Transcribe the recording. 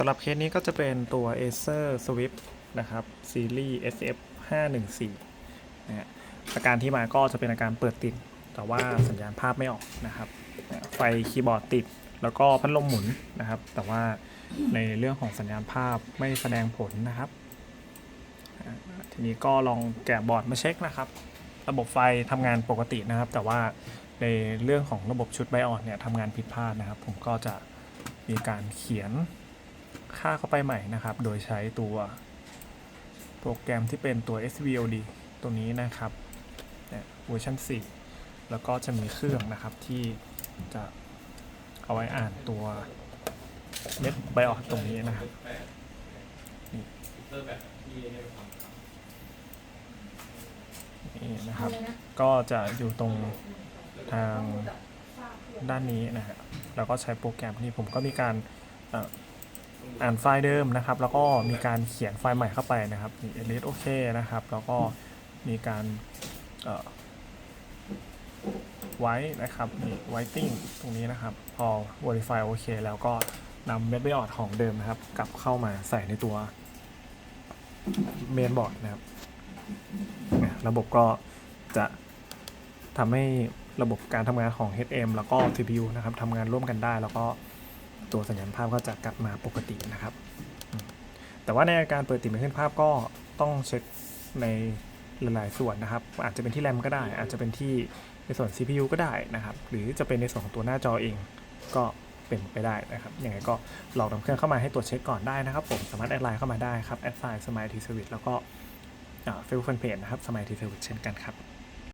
สำหรับเคสนี้ก็จะเป็นตัว Acer Swift นะครับซีรีส์ SF 514นะฮะอาการที่มาก็จะเป็นอาการเปิดติด แต่ว่าสัญญาณภาพไม่ออกนะครับไฟคีย์บอร์ดติด แล้วก็พัดลมหมุนนะครับ แต่ว่าในเรื่องของสัญญาณภาพไม่แสดงผลนะครับ ทีนี้ก็ลองแกะบอร์ดมาเช็คนะครับ ระบบไฟทำงานปกตินะครับ แต่ว่าในเรื่องของระบบชุดไบออดเนี่ยทำงานผิดพลาดนะครับ ผมก็จะมีการเขียน ค่าเข้าไปใหม่นะครับ โดยใช้ตัวโปรแกรมที่เป็นตัว SVOD ตัวนี้นะครับเนี่ยเวอร์ชัน4 แล้วก็จะมีเครื่องนะครับที่จะเอาไว้อ่านตัวเม็ดไบออดตรงนี้นะครับนี่นะครับ ก็จะอยู่ตรงทางด้านนี้นะฮะแล้วก็ใช้โปรแกรมนี้ผมก็มีการ อ่านไฟล์เดิมนะครับ แล้วก็มีการเขียนไฟล์ใหม่เข้าไปนะครับนี่ elite โอเคนะครับ แล้วก็มีการไว้นะครับนี่ whiting ตรงนี้นะครับ พอ verify โอเคแล้วก็นำเม็ดไบออดของเดิมนะครับ กลับเข้ามาใส่ในตัวเมนบอร์ดนะครับ ระบบก็จะทำให้ระบบการทำงานของ HM แล้วก็ CPU นะครับทำงานร่วมกันได้แล้วก็ ตัวสัญญาณภาพก็จะกลับมาปกตินะครับ แต่ว่าในอาการเปิดติดไม่ขึ้นภาพก็ต้องเช็คในหลายๆส่วนนะครับ อาจจะเป็นที่แรมก็ได้ อาจจะเป็นที่ในส่วน CPU ก็ได้นะครับ หรือจะเป็นในส่วนของตัวหน้าจอเองก็เป็นไปได้นะครับ ยังไงก็ลองนำเครื่องเข้ามาให้ตรวจเช็คก่อนได้นะครับ ผมสามารถแอดไลน์เข้ามาได้ครับ แอดไซน์สมายทีเซอร์วิสแล้วก็เฟซบุ๊กแฟนเพจนะครับสมายทีเซอร์วิสเช่นกันครับ